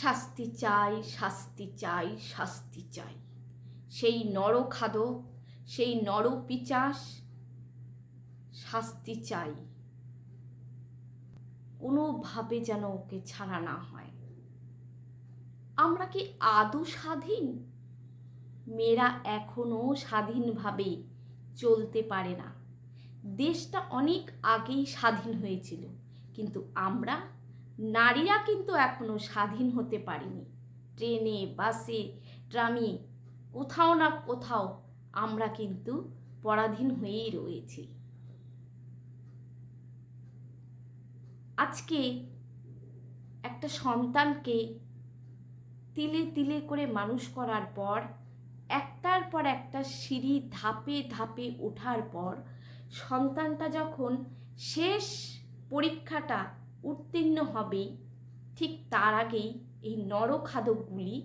শাস্তি চাই শাস্তি চাই শাস্তি চাই। সেই নরখাদক সেই নরপিচাস, শাস্তি চাই। কোনোভাবে যেন ওকে ছাড়া না হয়। আমরা কি আদৌ স্বাধীন? মেয়েরা এখনও স্বাধীনভাবে চলতে পারে না। দেশটা অনেক আগেই স্বাধীন হয়েছিল, কিন্তু আমরা নারীরা কিন্তু এখনও স্বাধীন হতে পারিনি। ট্রেনে, বাসে, ট্রামে, কোথাও না কোথাও আমরা কিন্তু পরাধীন হয়েই রয়েছি। আজকে একটা সন্তানকে তিলে তিলে করে মানুষ করার পর, একটার পর একটা সিঁড়ি ধাপে ধাপে ওঠার পর, সন্তানটা যখন শেষ পরীক্ষাটা উত্তীর্ণ হবে, ঠিক তার আগেই এই নরখাদকগুলি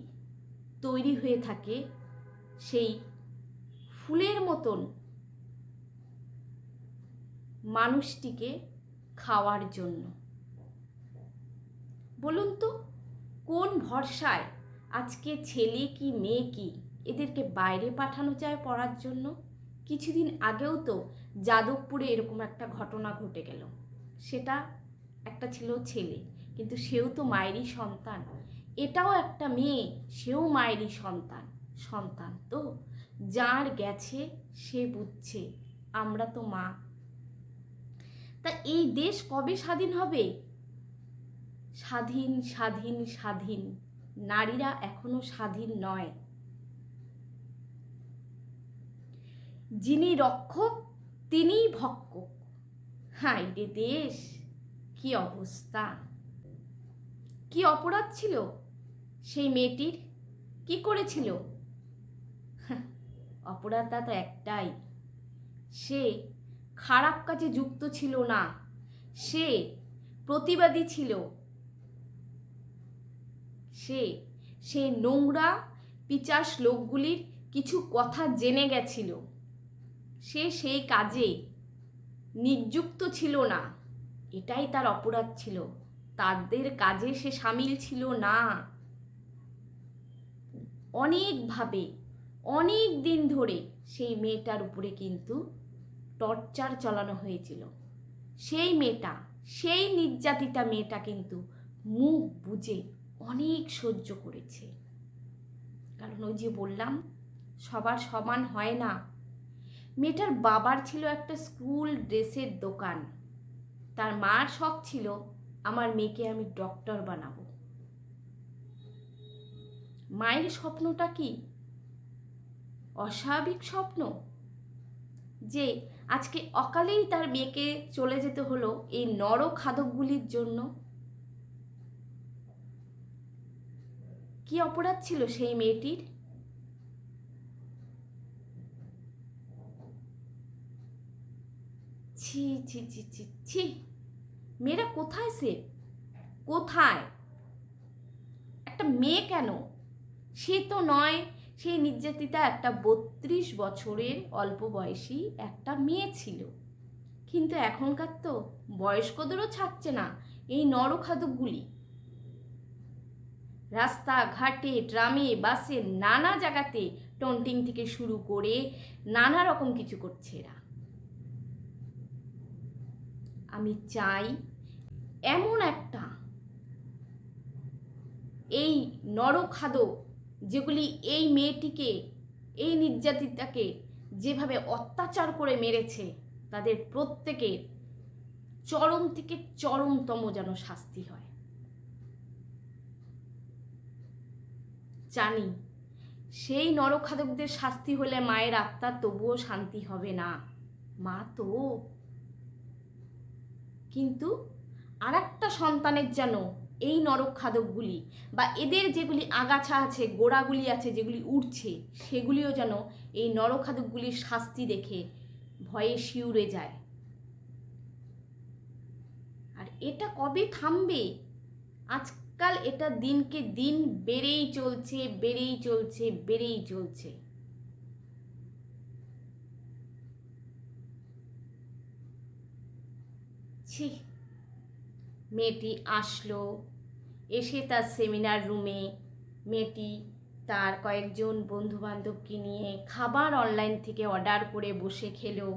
তৈরি হয়ে থাকে সেই ফুলের মতন মানুষটিকে খাওয়ার জন্য। বলুন তো, কোন ভরসায় আজকে ছেলে কি, মেয়ে কি এদেরকে বাইরে পাঠানো যায় পড়ার জন্য? কিছুদিন আগেও তো যাদবপুরে এরকম একটা ঘটনা ঘটে গেল। সেটা একটা ছিল ছেলে, কিন্তু সেও তো মায়েরই সন্তান। এটাও একটা মেয়ে, সেও মায়েরই সন্তান। সন্তান তো। যার গেছে, সে বুঝছে, আমরা তো মা। তা এই দেশ কবে স্বাধীন হবে? স্বাধীন স্বাধীন স্বাধীন। নারীরা এখনও স্বাধীন নয়। যিনি রক্ষক, তিনিই ভক্ষক হাই রে দেশ! কি অবস্থা? কি অপরাধ ছিল? সেই মেয়েটির? কি করেছিল? অপরাধটা তো একটাই। সে খারাপ কাজে যুক্ত ছিল না। সে প্রতিবাদী ছিল। সে সে নোংরা, পিচাস লোকগুলির কিছু কথা জেনে গেছিল। সে সেই কাজে নিযুক্ত ছিল না। এটাই তার অপরাধ ছিল। তাদের কাজে সে সামিল ছিল না। অনেকভাবে অনেক দিন ধরে সেই মেয়েটার উপরে কিন্তু টর্চার চালানো হয়েছিল। সেই মেয়েটা, সেই নির্যাতিতা মেয়েটা কিন্তু মুখ বুঝে অনেক সহ্য করেছে। কারণ ওই যে বললাম, সবার সমান হয় না। মেয়েটার বাবার ছিল একটা স্কুল ড্রেসের দোকান। তার মার শখ ছিল আমার মেয়েকে আমি ডক্টর বানাবো। মায়ের স্বপ্নটা কি? অস্বাভাবিক স্বপ্ন? যে আজকে অকালেই তার মেয়েকে চলে যেতে হলো এই নর খাদকগুলির জন্য। কি অপরাধ ছিল সেই মেয়েটির? ছি ছি ছি ছি ছি। মেয়েরা কোথায় সে? কোথায়? একটা মেয়ে কেন? সে তো নয় সেই নির্যাতিতা একটা বত্রিশ বছরের অল্প বয়সী একটা মেয়ে ছিল। কিন্তু এখনকার তো বয়স্কদেরও ছাড়ছে না এই নরখাদকগুলি। রাস্তা ঘাটে ট্রামে, বাসে, নানা জায়গাতে টন্টিং থেকে শুরু করে নানা রকম কিছু করছে এরা। আমি চাই এমন একটা এই নরখাদক যেগুলি এই মেয়েটিকে, এই নির্যাতিতাকে যেভাবে অত্যাচার করে মেরেছে, তাদের প্রত্যেকের চরম থেকে চরমতম যেন শাস্তি হয়। জানি, সেই নরখাদকদের শাস্তি হলে মায়ের আত্মার তবুও শান্তি হবে না। মা তো, কিন্তু আর একটা সন্তানের যেন এই নরক খাদকগুলি বা এদের যেগুলি আগাছা আছে, গোড়াগুলি আছে, যেগুলি উঠছে সেগুলিও যেন এই নরখাদকগুলির শাস্তি দেখে ভয়ে শিউরে যায়। আর এটা কবে থামবে? আজকাল এটা দিনকে দিন বেড়েই চলছে বেড়েই চলছে বেড়েই চলছে। ছি মেয়েটি আসলো। এসে তার সেমিনার রুমে মেয়েটি তার কয়েকজন বন্ধুবান্ধবকে নিয়ে খাবার অনলাইন থেকে অর্ডার করে বসে খেলো।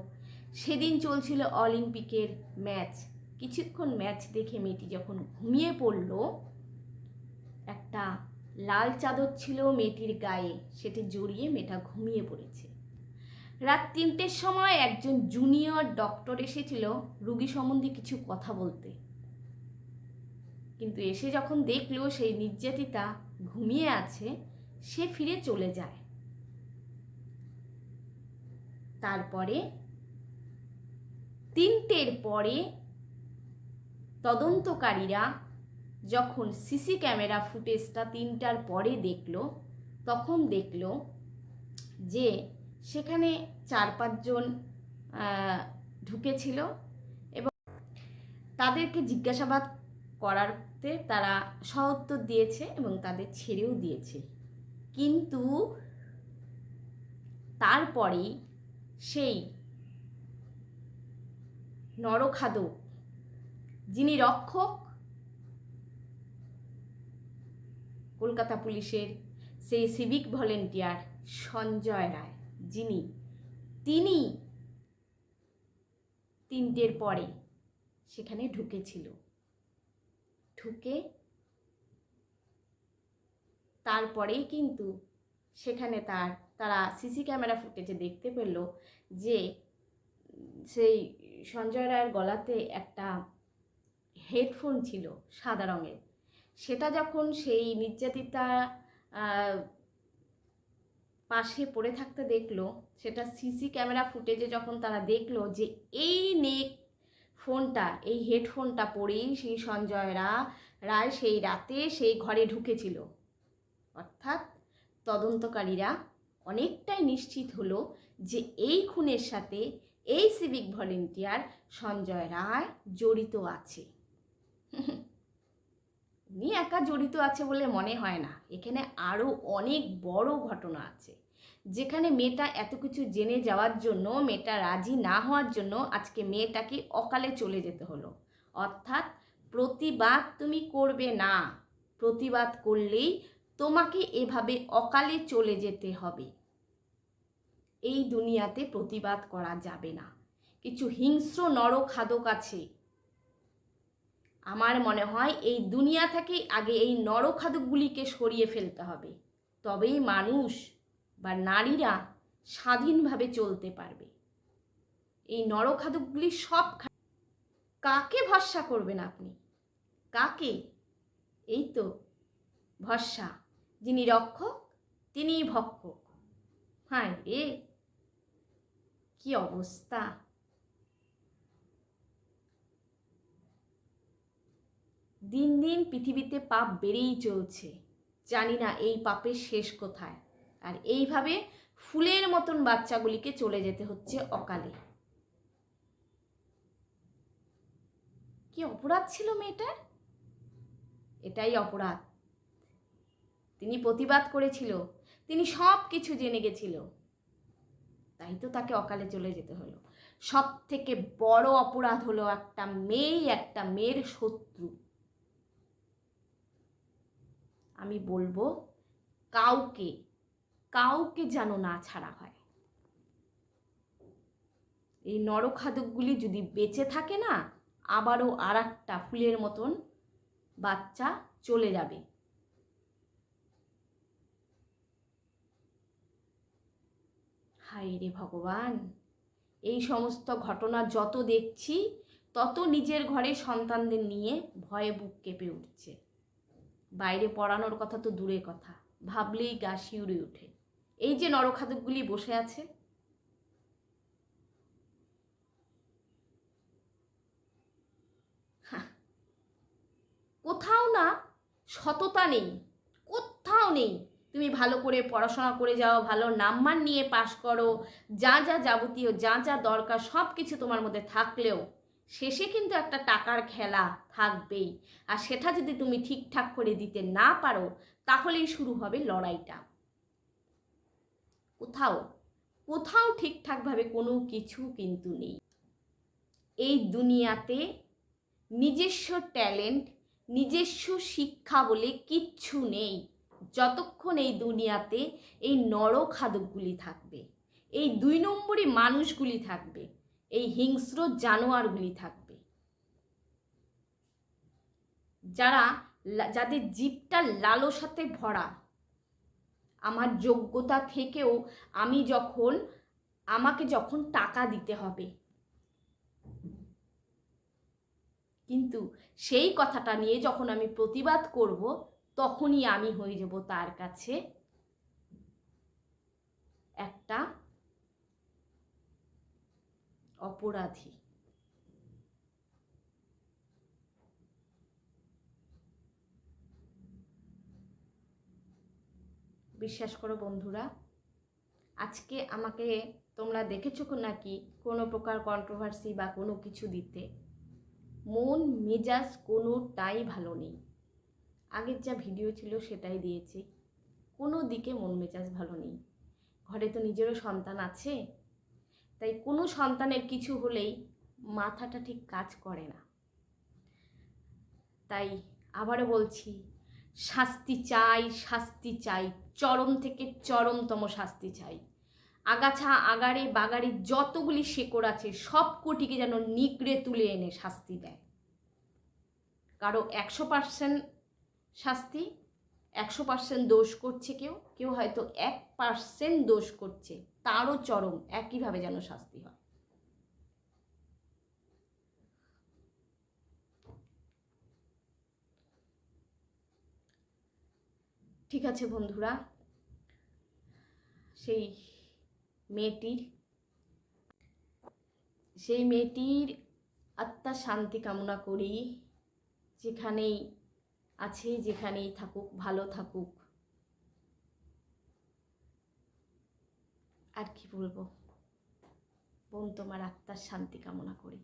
সেদিন চলছিল অলিম্পিকের ম্যাচ কিছুক্ষণ ম্যাচ দেখে মেয়েটি যখন ঘুমিয়ে পড়ল, একটা লাল চাদর ছিল মেয়েটির গায়ে। সেটি জড়িয়ে মেয়েটা ঘুমিয়ে পড়েছে। রাত তিনটের সময় একজন জুনিয়র ডক্টর এসেছিল রুগী সম্বন্ধে কিছু কথা বলতে। কিন্তু এসে যখন দেখল সেই নির্যাতিতা ঘুমিয়ে আছে, সে ফিরে চলে যায়। তারপরে তিনটের পরে তদন্তকারীরা যখন সিসি ক্যামেরা ফুটেজটা তিনটার পরে দেখল, তখন দেখল যে সেখানে চার পাঁচজন ঢুকেছিল এবং তাদেরকে জিজ্ঞাসাবাদ করাতে তারা সউত্তর দিয়েছে এবং তাদের ছেড়েও দিয়েছে। কিন্তু তারপরেই সেই নরখাদক যিনি রক্ষক কলকাতা পুলিশের সেই সিভিক ভলেন্টিয়ার সঞ্জয় রায়, যিনি তিনি তিনটের পরে সেখানে ঢুকেছিল। ঢুকে তারপরেই কিন্তু সেখানে তার, তারা সিসি ক্যামেরা ফুটেজে দেখতে পেল যে সেই সঞ্জয় রায়ের গলাতে একটা হেডফোন ছিল সাদা রঙের। সেটা যখন সেই নির্যাতিতা পাশে পড়ে থাকতে দেখল, সেটা সিসি ক্যামেরা ফুটেজে যখন তারা দেখল যে এই নেক ফোনটা, এই হেডফোনটা পরেই সেই সঞ্জয় রা রায় সেই রাতে সেই ঘরে ঢুকেছিল। অর্থাৎ তদন্তকারীরা অনেকটাই নিশ্চিত হলো যে এই খুনের সাথে এই সিভিক ভলেন্টিয়ার সঞ্জয় রায় জড়িত আছে। উনি একা জড়িত আছে বলে মনে হয় না। এখানে আরও অনেক বড় ঘটনা আছে। যেখানে মেয়েটা এত কিছু জেনে যাওয়ার জন্য, মেয়েটা রাজি না হওয়ার জন্য আজকে মেয়েটাকে অকালে চলে যেতে হলো। অর্থাৎ প্রতিবাদ তুমি করবে না। প্রতিবাদ করলেই তোমাকে এভাবে অকালে চলে যেতে হবে। এই দুনিয়াতে প্রতিবাদ করা যাবে না। কিছু হিংস্র নরখাদক আছে। আমার মনে হয় এই দুনিয়া থেকে আগে এই নরখাদকগুলিকে সরিয়ে ফেলতে হবে। তবেই মানুষ বা নারীরা স্বাধীনভাবে চলতে পারবে। এই নরখাদকগুলি সব কাকে ভরসা করবেন আপনি? কাকে? এই তো ভরসা। যিনি রক্ষক, তিনিই ভক্ষক। হ্যাঁ রে! কি অবস্থা? দিন দিন পৃথিবীতে পাপ বেড়েই চলছে। জানি না এই পাপের শেষ কোথায়। আর এইভাবে ফুলের মতন বাচ্চাগুলিকে চলে যেতে হচ্ছে অকালে। কি অপরাধ ছিল মেয়েটার? এটাই অপরাধ। তিনি প্রতিবাদ করেছিল, তিনি সব কিছু জেনে গেছিল। তাই তো তাকে অকালে চলে যেতে হলো। সব থেকে বড় অপরাধ হলো একটা মেয়েই একটা মেয়ের শত্রু। আমি বলব কাউকে কাউকে যেন না ছাড়া হয়। এই নরখাদকগুলি যদি বেঁচে থাকে না, আবারও আর একটা ফুলের মতন বাচ্চা চলে যাবে। হায় রে ভগবান, এই সমস্ত ঘটনা যত দেখছি, তত নিজের ঘরে সন্তানদের নিয়ে ভয়ে বুক কেঁপে উঠছে। বাইরে পড়ানোর কথা তো দূরে কথা, ভাবলেই গা শিউরে ওঠে। এই যে নরখাদকগুলি বসে আছে। কোথাও না সততা নেই, কোথাও নেই। তুমি ভালো করে পড়াশোনা করে যাও, ভালো নাম্বার নিয়ে পাশ করো, যা যা যাবতীয়, যা যা দরকার সব কিছু তোমার মধ্যে থাকলেও শেষে কিন্তু একটা টাকার খেলা থাকবেই। আর সেটা যদি তুমি ঠিকঠাক করে দিতে না পারো, তাহলেই শুরু হবে লড়াইটা। কোথাও কোথাও ঠিকঠাকভাবে কোনো কিছু কিন্তু নেই। এই দুনিয়াতে নিজস্ব ট্যালেন্ট, নিজস্ব শিক্ষা বলে কিচ্ছু নেই। যতক্ষণ এই দুনিয়াতে এই নরখাদকগুলি থাকবে, এই দুই নম্বরই মানুষগুলি থাকবে, এই হিংস্র জানোয়ারগুলি থাকবে। যারা যাদের জীবটা লালসাতে ভরা আমার যোগ্যতা থেকেও আমি যখন, আমাকে যখন টাকা দিতে হবে। কিন্তু সেই কথাটা নিয়ে যখন আমি প্রতিবাদ করব, তখনই আমি হয়ে যাব তার কাছে একটা অপরাধী। বিশ্বাস করো বন্ধুরা, আজকে আমাকে তোমরা দেখেছ নাকি কোনো প্রকার কন্ট্রোভার্সি বা কোনো কিছু দিতে? মন, মেজাজ কোনোটাই ভালো নেই। আগের যা ভিডিও ছিল সেটাই দিয়েছি। কোনো দিকে মন, মেজাজ ভালো নেই। ঘরে তো নিজেরও সন্তান আছে। তাই কোনো সন্তানের কিছু হলেই মাথাটা ঠিক কাজ করে না। তাই আবারও বলছি শাস্তি চাই শাস্তি চাই, চরম থেকে চরমতম শাস্তি চাই। আগাছা আগারে বাগারে যতগুলি শেকড় আছে, সব কোটিকে যেন নিকড়ে তুলে এনে শাস্তি দেয়। কারও একশো পার্সেন্ট শাস্তি, একশো পার্সেন্ট দোষ করছে কেউ কেউ হয়তো এক পার্সেন্ট দোষ করছে, তারও চরম, একইভাবে যেন শাস্তি হয়। ঠিক আছে বন্ধুরা। সেই মেয়েটির সেই মেয়েটির আত্মার শান্তি কামনা করি, যেখানেই আছে, যেখানেই থাকুক, ভালো থাকুক। আর কি বলব? বোন তোমার আত্মার শান্তি কামনা করি।